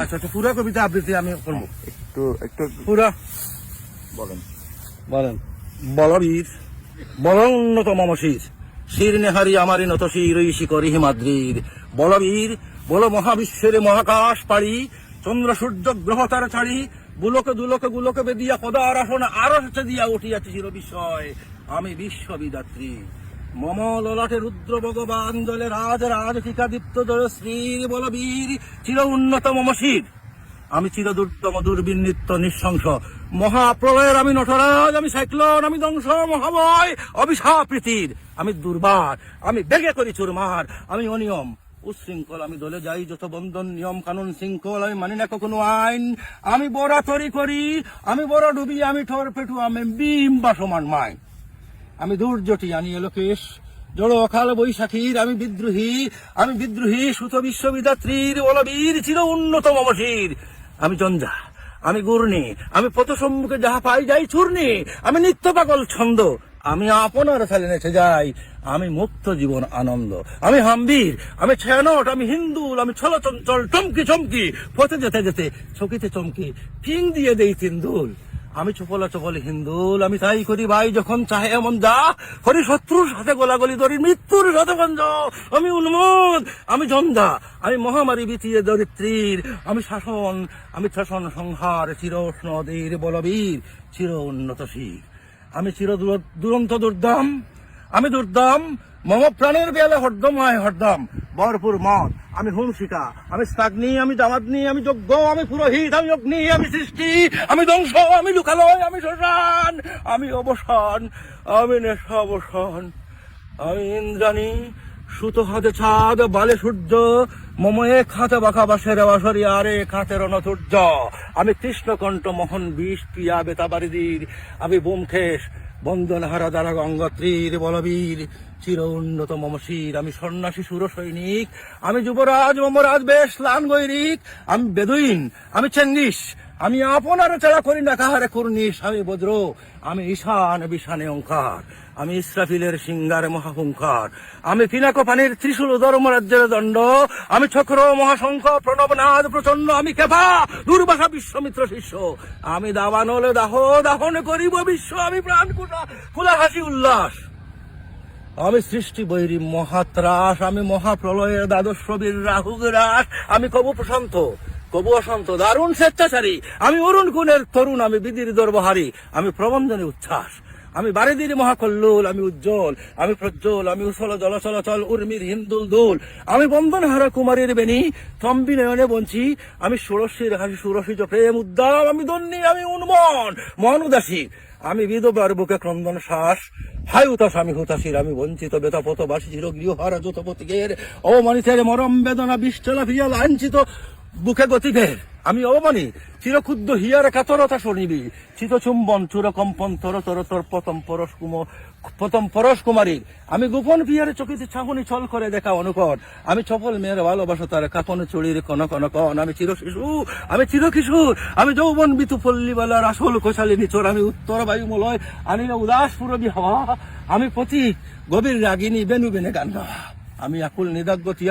আচ্ছা তো পুরো কবিতা আবৃত্তি আমি করব। একটু একটু পুরো। বলেন। বলেন বলবীর বলন্নত মম শির শির নেহারি আমারি নত শির ঋষি করি হিমাদ্রির। বলবীর বল মহাবিশ্বের মহাকাশ পাড়ি চন্দ্র সূর্য গ্রহ তারা ছাড়ি বুলকে দুলোকে গুলকে বেদিয়া পদার আসন আরও দিয়া উঠিয়াছি চির বিষয় আমি বিশ্ববিদাত্রী। মম ললাটে রুদ্র ভগবান জলে রাজ রাজ টিকা দীপ্ত জয় শ্রীর বলবীর, চির উন্নত মম শির। আমি চিরদুর্দম দুর্বিন নিত্য নিঃশংস। মহাপ্রলয়ের আমি নটরাজ, আমি সাইক্লোন, আমি ধ্বংস মহাময় অভিশাপ প্রীতির। আমি দুর্বার, আমি বেগে করি চুরমার, আমি অনিয়ম। উশৃঙ্খল, আমি দলে যাই যত বন্ধন, নিয়ম, কানুন, শৃঙ্খল, আমি মানি না কখনো আইন। আমি বড় তরি করি, আমি বড় ডুবি, আমি ঠর পেটু আমি বিম বা সমান মাই আমি দুর্যটি আনি লোকেশ, জড়, অকাল বৈশাখীর, আমি বিদ্রোহী আমি বিদ্রোহী, সুত বিশ্ববিদাত্রীর বলবীর চির উন্নত মমশীর আমি জঞ্জা, আমি গুর্ণি আমি পথ সম্মুখে যাহা পাই যাই চূর্ণি, আমি নিত্য পাগল ছন্দ, আমি আপনার ফেলে নেছে যাই, আমি মুক্ত জীবন আনন্দ, আমি হাম্বির, আমি ছায়ানট, আমি হিন্দুল, আমি ছল চঞ্চল চমকি চমকি, পথে যেতে যেতে চকিতে চমকি ফিং দিয়ে দেই তিন্দুল আমি চপলা চপল হিন্দুল, আমি তাই করি ভাই যখন চাহে এমন যা। করি শত্রুর সাথে গোলাগুলি, ধরি মৃত্যুর সাথে গঞ্জ। আমি উন্মোদ, আমি জন্দা, আমি মহামারী বিতিয়ে দরিদ্রীর। আমি শাসন আমি শাসন সংহার, চির নদীর বলবীর, চির উন্নত শির। আমি চির দূর- দুরন্ত দুর্দাম, আমি দুর্দাম, মম প্রাণের বেলা হরদম হয় হরদম। ভরপুর মত। আমি হুমশিকা, আমি স্নাগ্নি আমি দামাগ্নি আমি যজ্ঞ, আমি পুরোহিত, আমি অগ্নি, আমি সৃষ্টি, আমি ধ্বংস, আমি লুকালয়, আমি শ্মশান, আমি অবসান, আমি নেশা অবসান আমি ইন্দ্রাণী, সুত হাতে ছাদ, বালে সূর্য, মময়ে খাতে বাঁকা বাসের বাসরি আরে খাতে রণতুর্য আমি কৃষ্ণকণ্ঠ মোহন, বিষ পিয়া বেতাবারিদির আমি বোমখেশ বন্দন হারা দ্বারা গঙ্গত্রীর বলবীর। চির উন্নত মমশির আমি সন্ন্যাসী সুর সৈনিক আমি যুবরাজ, মমরাজ, বেশ লান গৈরিক, আমি বেদুইন, আমি চেঙ্গিস, আমি আপনার ছাড়া করি না কাহারে কুর্নিশ, আমি বজ্র, আমি ঈশান বিশানে অঙ্কার, আমি ইসরাফিলের সিঙ্গারে মহাহুঙ্কার, আমি পিনাকো পানির ত্রিশূল ধর্মরাজ্যের দণ্ড, আমি চক্র, মহাশঙ্খ প্রণবনাথ প্রচণ্ড আমি কেফা দুর্বাসা বিশ্বমিত্র শিষ্য, আমি দাবানলে, দাহ, দাহন করিব বিশ্ব, আমি প্রাণ কুটা ফুলা হাসি উল্লাস। আমি সৃষ্টি বৈরী মহাত্রাস, আমি মহাপ্রলয়ের দ্বাদশ রবির রাহু গ্রাস আমি কবু প্রশান্ত, কবু অশান্ত, দারুণ স্বেচ্ছাচারী। আমি অরুণ গুণের তরুণ, আমি বিধির দর্বহারী। আমি প্রবন্ধনে উচ্ছ্বাস। আমি বারিদির মহাকল্লোল, আমি উজ্জ্বল, আমি প্রজ্জ্বল, আমি উসল জল চলাচল উর্মির হিন্দুল দোল। আমি বন্দন হারা কুমারীর বেনি তম্বি নয়নে বঞ্চি। আমি ষোড়শীর হাসি সুরসিজ প্রেম উদ্দাম। আমি দন্নি আমি উন্মন মন উদাসী আমি বিধবার বুকে ক্রন্দন শ্বাস। হাই উতাস আমি হুতাশির, আমি বঞ্চিত বেতাপত বাসী চির গৃহহারা যতপতিকের অমানিতের মরম বেদনা বিষ্টলা ফিয়া লাঞ্ছিত। বুকে গতিকের আমি অবমানি চিরক্ষুদ্র হিয়ার কাতরতা শুনিবি চুর কম্পন তর তর তর পতম পরশ কুম প্রথম পরশ কুমারী। আমি গোপন পিয়ারে চকিতে ছাহনি ছল করে দেখা অনুকর আমি চপল মেয়ের ভালোবাসা তার কাপনে চুরির কন কন কন আমি চির শিশু, আমি চির কিশোর, আমি যৌবন বিতু পল্লীবালার আসল কোশালী নিচর। আমি উত্তর বায়ুমলয়, আনিল উদাস পুরবি হওয়া। আমি প্রতি গভীর রাগিনী বেনু বেনে গান গাওয়া। আমি আকুল নিদাগ্য তিয়া